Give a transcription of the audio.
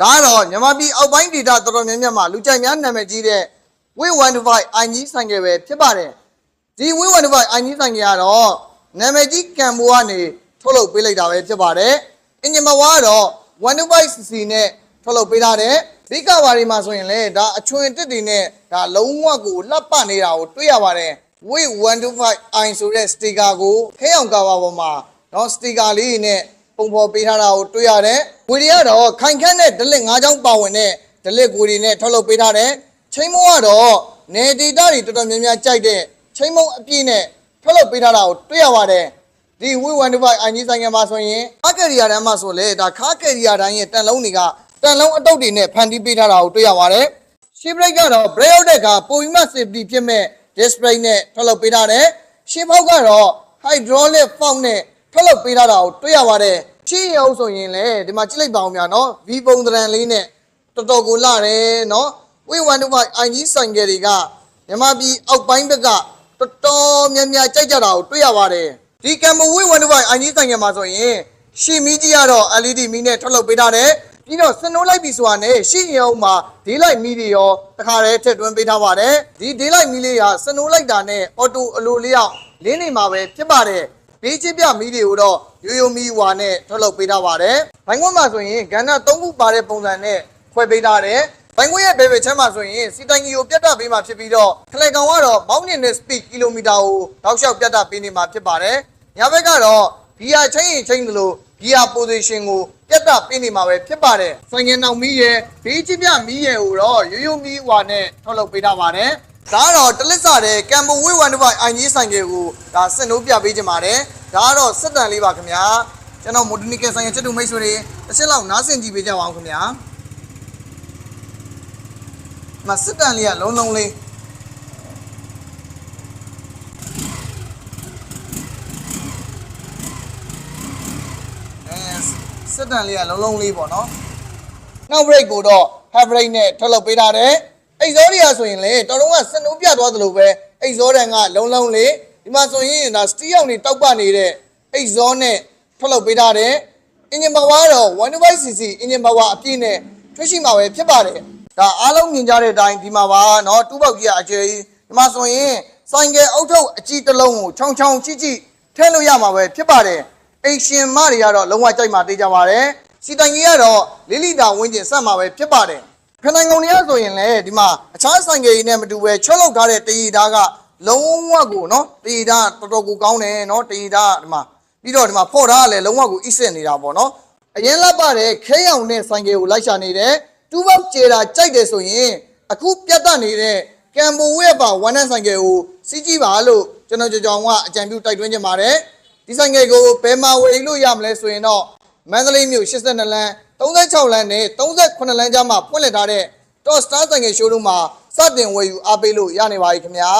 ဒါကတော့မြန်မာပြည်အောက်ပိုင်းဒေသတော်တော်များများမှာလူကြိုက်များနာမည်ကြီးတဲ့ W125 အိုင်ကြီးဆိုင်ကယ်ပဲဖြစ်ပါတယ်ဒီ W125 အိုင်ကြီးဆိုင်ကယ်ကတော့နာမည်ကြီးကံမိုးကနေထုတ်လုပ်ပေးလိုက်တာပဲဖြစ်ပါတယ်အင်ဂျင်မဝါကတော့ 125cc နဲ့ထုတ်လုပ်ပေးထားတဲ့ဒီကဘာတွေမှာဆိုရင်လေဒါအချွင်တစ်တွေနဲ့ဒါလုံးဝကိုလှပ်ပနေတာကိုတွေ့ရပါတယ် W125i ဆိုတဲ့စတီကာကိုခဲအောင်ကာဘာပေါ်မှာเนาะစတီကာလေးတွေနဲ့ ပုံဖော်ပေးထားတာကိုတွေ့ရတယ်။ဝီရီကတော့ခိုင်ခန့်တဲ့ဒလစ်၅ချောင်းပါဝင်တဲ့ဒလစ်ကိုတွေနဲ့ထုတ်လုပ်ပေးထားတယ်။ချိန်မုံကတော့နေဒေတာတွေတော်တော်များများကြိုက်တဲ့ချိန်မုံအပြည့်နဲ့ထုတ်လုပ်ပေးထားတာကိုတွေ့ရပါတယ်။ဒီဝီ125အိုင်ကြီးဆိုင်ကမှာဆိုရင်ခါကရီယာတန်းမှာဆိုလေဒါခါကရီယာတန်းရဲ့တန်လုံးတွေကတန်လုံးအတုပ်တွေနဲ့ဖန်တီးပေးထားတာကိုတွေ့ရပါတယ်။ရှေ့ဘရိတ်ကတော့ brake out တဲ့ကပုံပြီးမှ safety ဖြစ်မဲ့ disc brake နဲ့ထွက်လုပ်ပေးထားတယ်။ရှေ့ဘောက်ကတော့ hydraulic fork နဲ့ ထွက်လုပ်ပေးထားတာကိုတွေ့ရပါတယ်။ရှေ့ရုပ်ဆိုရင်လည်းဒီမှာကြည့်လိုက်ပါဦးများနော်။ V ပုံသဏ္ဍာန်လေးနဲ့တော်တော်ကိုလှတယ်နော်။ W125 IG ဆိုင်ကယ်တွေကမြန်မာပြည်အောက်ပိုင်းဘက်ကတော်တော်များများကြိုက်ကြတာကိုတွေ့ရပါတယ်။ဒီကံမ W125 IG ဆိုင်ကယ်မှာဆိုရင်ရှေ့မီးကြီးကတော့ LED မီးနဲ့ထွက်လုပ်ပေးထားတယ်။ပြီးတော့စနိုးလိုက်ပြီဆိုတာနဲ့ရှေ့ရုံမှာဒေးလိုက်မီတွေရောတခါတည်းထည့်သွင်းပေးထားပါတယ်ဒီဒေးလိုက်မီလေးဟာစနိုးလိုက်တာနဲ့အော်တိုအလိုလေးအောင်လင်းနေမှာပဲဖြစ်ပါတယ် ဘေးချစ်ပြမီတွေကိုတော့ရိုးရိုးမီဝါနဲ့ထုတ်လုပ်ပေးထားပါတယ်ဘိုင်းကွန်းမှာဆိုရင်ကဏ္ဍ၃ခုပါတဲ့ပုံစံနဲ့ခွဲပေးထားတယ်ဘိုင်းကွန်းရဲ့ဘယ်ဘယ်ချမ်းမှာဆိုရင်စီတိုင်ကြီးကိုပြတ်တက်ပေးမှာဖြစ်ပြီးတော့ခလက်ကောင်ကတော့မောင်းနေတဲ့ speed ကီလိုမီတာကိုတောက်လျှောက်ပြတ်တက်ပေးနေမှာဖြစ်ပါတယ်ညာဘက်ကတော့ဂီယာချိန်ရင်ချိန်သလိုဂီယာ position ကိုပြတ်တာပေးနေမှာပဲဖြစ်ပါတယ်။ဆိုင်ငယ်နောက်မီးရဲ့ဘေးချစ်ပြမီးရဲ့ကိုတော့ရိုးရိုးမီးဟွာနဲ့ထုတ်လုပ်ပေးထားပါတယ်။ ဒါကတော့တလစ်စာတဲ့ကမ်ဘိုဝေးဝန်တစ်ပိုင်အိုင်ကြီးဆိုင်ငယ်ကိုဒါစင်လို့ပြပေးကြပါတယ်။ဒါကတော့စစ်တန်လေးပါခင်ဗျာ။ကျွန်တော်မိုဒနီကယ်ဆိုင်ငယ်ချက်တူမိတ်ဆွေတွေတစ်ချက်လောက်နားဆင်ကြည့်ပေးကြပါအောင်ခင်ဗျာ။မစစ်တန်လေးကလုံးလုံးလေးအဲစစ်တန်လေးကလုံးလုံးလေးပေါ့နော်နောက် break ကိုတော့ half break နဲ့ထွက်လုပ်ပေးထားတယ် အိတ်ဇောတွေကဆိုရင်လေတော်တော်ကစနိုးပြသွားသလိုပဲအိတ်ဇောတန်ကလုံးလုံးလေးဒီမှာဆိုရင်ဒါစတီးရောက်နေတောက်ပနေတဲ့အိတ်ဇောနဲ့ထွက်လုပ်ပေးထားတယ်အင်ဂျင်ပါဝါတော့ 1.5cc အင်ဂျင်ပါဝါအပြည့်နဲ့ထွက်ရှိမှာပဲဖြစ်ပါတယ်ဒါအားလုံးမြင်ကြတဲ့အတိုင်းဒီမှာပါเนาะတူးပေါက်ကြီးကအကျယ်ကြီးဒီမှာဆိုရင်ဆိုင်ကယ်အုတ်ထုတ်အကြီးတစ်လုံးကိုချောင်းချောင်းချိချိထည့်လို့ရမှာပဲဖြစ်ပါတယ် အိတ်ရှင်မတွေကတော့လုံးဝကြိုက်မှတေးကြပါတယ်စီတိုင်ကြီးကတော့လေးလီတာဝင်းကျင်ဆက်မှာပဲဖြစ်ပါတယ် ခဏငုံတွေကဆိုရင်လည်းဒီမှာအခြားဆိုင်ကယ်ကြီးနဲ့မတူပဲချွတ်လောက်ထားတဲ့တရီသားကလုံးဝကိုနော်တရီသားတော်တော်ကိုကောင်းတယ်နော်တရီသားဒီမှာပြီးတော့ဒီမှာဖော့ထားကလည်းလုံးဝကိုအစ်စ်နေတာပေါ့နော်အရင်လက်ပါတဲ့ခဲရောင်တဲ့ဆိုင်ကယ်ကိုလိုက်ရှာနေတယ်တူဘောက်ကျေတာကြိုက်တယ်ဆိုရင်အခုပြတ်တက်နေတဲ့ကမ်ဘိုဝဲပါဝန်နဲ့ဆိုင်ကယ်ကိုစီးကြည့်ပါလို့ကျွန်တော်ကြောင်ကအကြံပြုတိုက်တွန်းချင်ပါတယ်ဒီဆိုင်ငယ်ကိုဘယ်မှာဝယ်လို့ရမလဲဆိုရင်တော့မန္တလေးမြို့82လမ်း 36လမ်းနဲ့38လမ်းကြားမှာဖွင့်လှစ်ထားတဲ့ Top Star ဆိုင်ငယ်ရှိုးရုံးမှာစတင်ဝယ်ယူအားပေးလို့ရနေပါပြီခင်ဗျာ